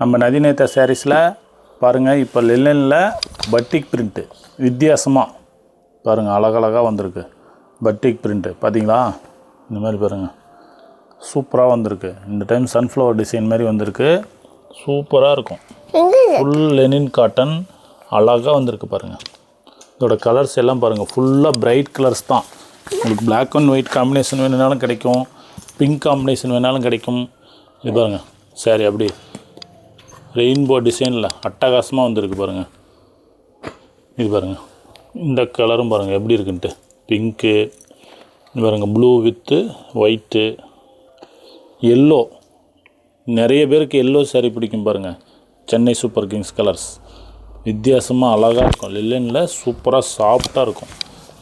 நம்ம நதிநேத்தா சாரீஸில் பாருங்கள் இப்போ லில்லனில் பட்டிக் பிரிண்ட்டு வித்தியாசமாக பாருங்கள் அழகழகாக வந்திருக்கு. பட்டிக் பிரிண்ட்டு பார்த்தீங்களா இந்த மாதிரி பாருங்கள் சூப்பராக வந்திருக்கு. இந்த டைம் சன்ஃப்ளவர் டிசைன் மாதிரி வந்திருக்கு. சூப்பராக இருக்கும். ஃபுல் லெனின் காட்டன் அழகாக வந்திருக்கு பாருங்கள் இதோட கலர்ஸ் எல்லாம் பாருங்கள் ஃபுல்லாக பிரைட் கலர்ஸ் தான். உங்களுக்கு Black அண்ட் ஒயிட் காம்பினேஷன் வேணுனாலும் கிடைக்கும். பிங்க் காம்பினேஷன் வேணாலும் கிடைக்கும். இது பாருங்கள் சரி அப்படி ரெயின்போ டிசைனில் அட்டகாசமாக வந்திருக்கு பாருங்கள் இது பாருங்கள் இந்த கலரும் பாருங்கள் எப்படி இருக்குன்ட்டு. பிங்க்கு இது பாருங்கள் ப்ளூ வித்து ஒயிட்டு எல்லோ நிறைய பேருக்கு எல்லோ saree பிடிக்கும் பாருங்கள் சென்னை சூப்பர் கிங்ஸ் கலர்ஸ் வித்தியாசமாக அழகாக இருக்கும். லில்லனில் சூப்பராக சாஃப்டாக இருக்கும்.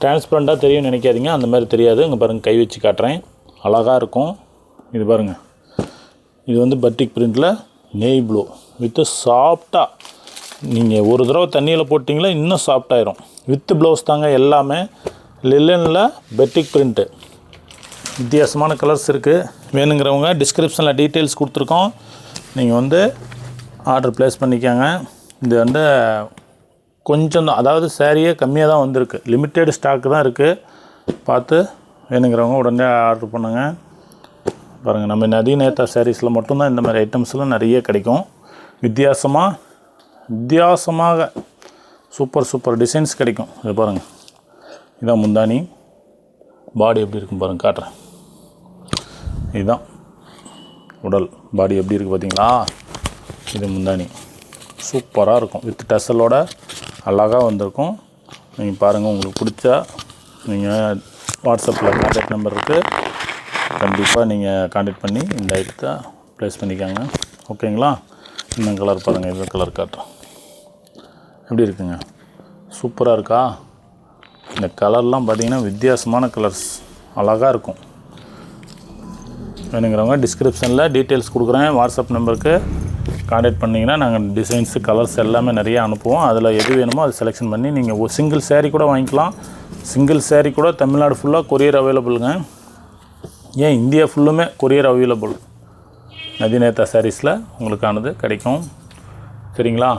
டிரான்ஸ்பரண்ட்டாக தெரியும் நினைக்காதீங்க. அந்த மாதிரி தெரியாது. இங்கே பாருங்கள் கை வச்சு காட்டுறேன். அழகாக இருக்கும். இது பாருங்கள் இது வந்து பட்டிக் பிரிண்டில் நெய் ப்ளூ. வித்து சாஃப்டாக நீங்கள் ஒரு தடவை தண்ணியில் போட்டிங்களா இன்னும் சாஃப்டாயிரும் வித்து ப்ளவுஸ் தாங்க எல்லாமே. லில்லனில் பெட்டிக் பிரிண்ட்டு வித்தியாசமான கலர்ஸ் இருக்குது வேணுங்கிறவங்க டிஸ்கிரிப்ஷனில் டீட்டெயில்ஸ் கொடுத்துருக்கோம். நீங்கள் வந்து ஆர்டர் ப்ளேஸ் பண்ணிக்கோங்க. இது வந்து கொஞ்சம் தான் அதாவது சேரீயே கம்மியாக தான் வந்திருக்கு. லிமிட்டெட் ஸ்டாக் தான் இருக்குது பார்த்து வேணுங்கிறவங்க உடனே ஆர்டர் பண்ணுங்கள் பாருங்கள் நம்ம நதி நேத்தா சாரீஸில் மட்டும்தான் இந்த மாதிரி ஐட்டம்ஸ்லாம் நிறைய கிடைக்கும். வித்தியாசமாக வித்தியாசமாக சூப்பர் சூப்பர் டிசைன்ஸ் கிடைக்கும். இது பாருங்கள் இதான் முந்தானி. பாடி எப்படி இருக்கும் பாருங்கள் காட்டுறேன். இதுதான் உடல் பாடி எப்படி இருக்குது பார்த்தீங்களா? இது முந்தானி. சூப்பராக இருக்கும். வித் டசலோட அழகாக வந்திருக்கும். நீங்கள் பாருங்கள் உங்களுக்கு பிடிச்சா நீங்கள் வாட்ஸ்அப்பில் கான்டாக்ட் நம்பர் இருக்குது கண்டிப்பாக நீங்கள் காண்டக்ட் பண்ணி இந்த ஐட்டத்தை ப்ளேஸ் பண்ணிக்கோங்க. ஓகேங்களா இன்னும் கலர் பாருங்கள் இந்த கலர் காட்டுறேன் எப்படி இருக்குங்க? சூப்பராக இருக்கா? இந்த கலர்லாம் பார்த்திங்கன்னா வித்தியாசமான கலர்ஸ் அழகாக இருக்கும். வேணுங்கிறவங்க டிஸ்கிரிப்ஷனில் டீட்டெயில்ஸ் கொடுக்குறேன். வாட்ஸ்அப் நம்பருக்கு காண்டாக்ட் பண்ணிங்கன்னா நாங்கள் டிசைன்ஸு கலர்ஸ் எல்லாமே நிறைய அனுப்புவோம். அதில் எது வேணுமோ அதை செலெக்ஷன் பண்ணி நீங்கள் சிங்கிள் சேரீ கூட வாங்கிக்கலாம். சிங்கிள் சேரீ கூட தமிழ்நாடு ஃபுல்லாக கொரியர் அவைலபிளுங்க ஏன் இந்தியா ஃபுல்லுமே கொரியர் அவைலபிள் நதிநேத்தா சாரீஸில் உங்களுக்கானது கிடைக்கும். சரிங்களா?